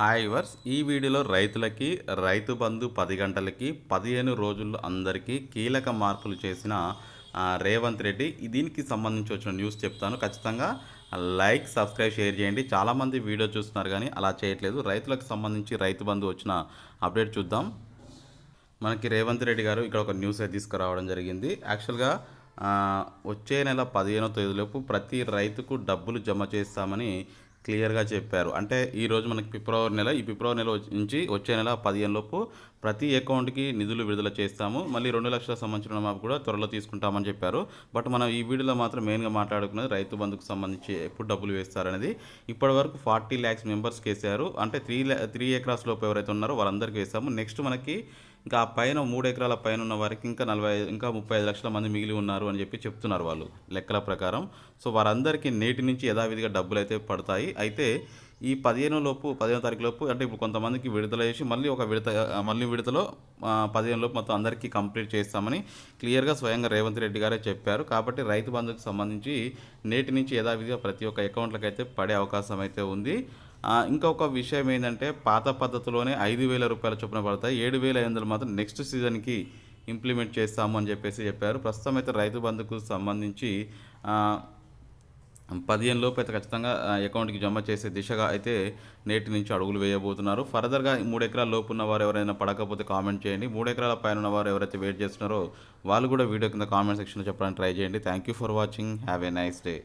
Hi verse ఈ వీడియోలో రైతులకి రైతు బంధు పది గంటలకి పదిహేను రోజుల్లో అందరికీ కీలక మార్పులు చేసిన రేవంత్ రెడ్డి. దీనికి సంబంధించి వచ్చిన న్యూస్ చెప్తాను. ఖచ్చితంగా లైక్ సబ్స్క్రైబ్ షేర్ చేయండి. చాలామంది వీడియో చూస్తున్నారు కానీ అలా చేయట్లేదు. రైతులకు సంబంధించి రైతు బంధు వచ్చిన అప్డేట్ చూద్దాం. మనకి రేవంత్ రెడ్డి గారు ఇక్కడ ఒక న్యూస్ తీసుకురావడం జరిగింది. యాక్చువల్గా వచ్చే నెల పదిహేనో తేదీలోపు ప్రతి రైతుకు డబ్బులు జమ చేస్తామని క్లియర్గా చెప్పారు. అంటే ఈ రోజు మనకి ఫిబ్రవరి నెల ఈ ఫిబ్రవరి నెల నుంచి వచ్చే నెల పదిహేను లోపు ప్రతి అకౌంట్కి నిధులు విడుదల చేస్తాము. మళ్ళీ రెండు లక్షల సంబంధించిన మాకు కూడా త్వరలో తీసుకుంటామని చెప్పారు. బట్ మనం ఈ వీడియోలో మాత్రం మెయిన్గా మాట్లాడుకున్నది రైతు బంధుకు సంబంధించి ఎప్పుడు డబ్బులు వేస్తారనేది. ఇప్పటి వరకు ఫార్టీ ల్యాక్స్ మెంబర్స్కి వేసారు అంటే త్రీ త్రీ ఎకరాస్ లోపు ఎవరైతే ఉన్నారో వాళ్ళందరికీ వేసాము నెక్స్ట్ మనకి ఇంకా ఆ పైన మూడు ఎకరాల పైన ఉన్న వారికి ఇంకా నలభై ఐదు- ఇంకా ముప్పై ఐదు లక్షల మంది మిగిలి ఉన్నారు అని చెప్పి చెప్తున్నారు వాళ్ళు లెక్కల ప్రకారం. సో వారందరికీ నేటి నుంచి యథావిధిగా డబ్బులు అయితే పడతాయి. అయితే ఈ పదిహేను లోపు పదిహేను తారీఖు లోపు అంటే ఇప్పుడు కొంతమందికి విడుదల చేసి మళ్ళీ ఒక విడత మళ్ళీ విడతలో పదిహేను లోపు మొత్తం అందరికీ కంప్లీట్ చేస్తామని క్లియర్గా స్వయంగా రేవంత్ రెడ్డి గారే చెప్పారు. కాబట్టి రైతు బంధుకు సంబంధించి నేటి నుంచి యథావిధిగా ప్రతి ఒక్క అకౌంట్లకు అయితే పడే అవకాశం అయితే ఉంది. ఇంకొక విషయం ఏంటంటే పాత పద్ధతిలోనే ఐదు వేల రూపాయల చొప్పున పడతాయి. ఏడు వేల ఐదు వందలు మాత్రం నెక్స్ట్ సీజన్కి ఇంప్లిమెంట్ చేస్తాము అని చెప్పేసి చెప్పారు. ప్రస్తుతం అయితే రైతు బంధుకు సంబంధించి పదిహేను లోపు అయితే ఖచ్చితంగా అకౌంట్కి జమ చేసే దిశగా అయితే నేటి నుంచి అడుగులు వేయబోతున్నారు. ఫర్దర్గా మూడు ఎకరాల లోపు ఉన్న వారు ఎవరైనా పడకపోతే కామెంట్ చేయండి. మూడు ఎకరాల పైన ఉన్న వారు ఎవరైతే వెయిట్ చేస్తున్నారో వాళ్ళు కూడా వీడియో కింద కామెంట్ సెక్షన్లో చెప్పడానికి ట్రై చేయండి. Thank you for watching. Have a nice day.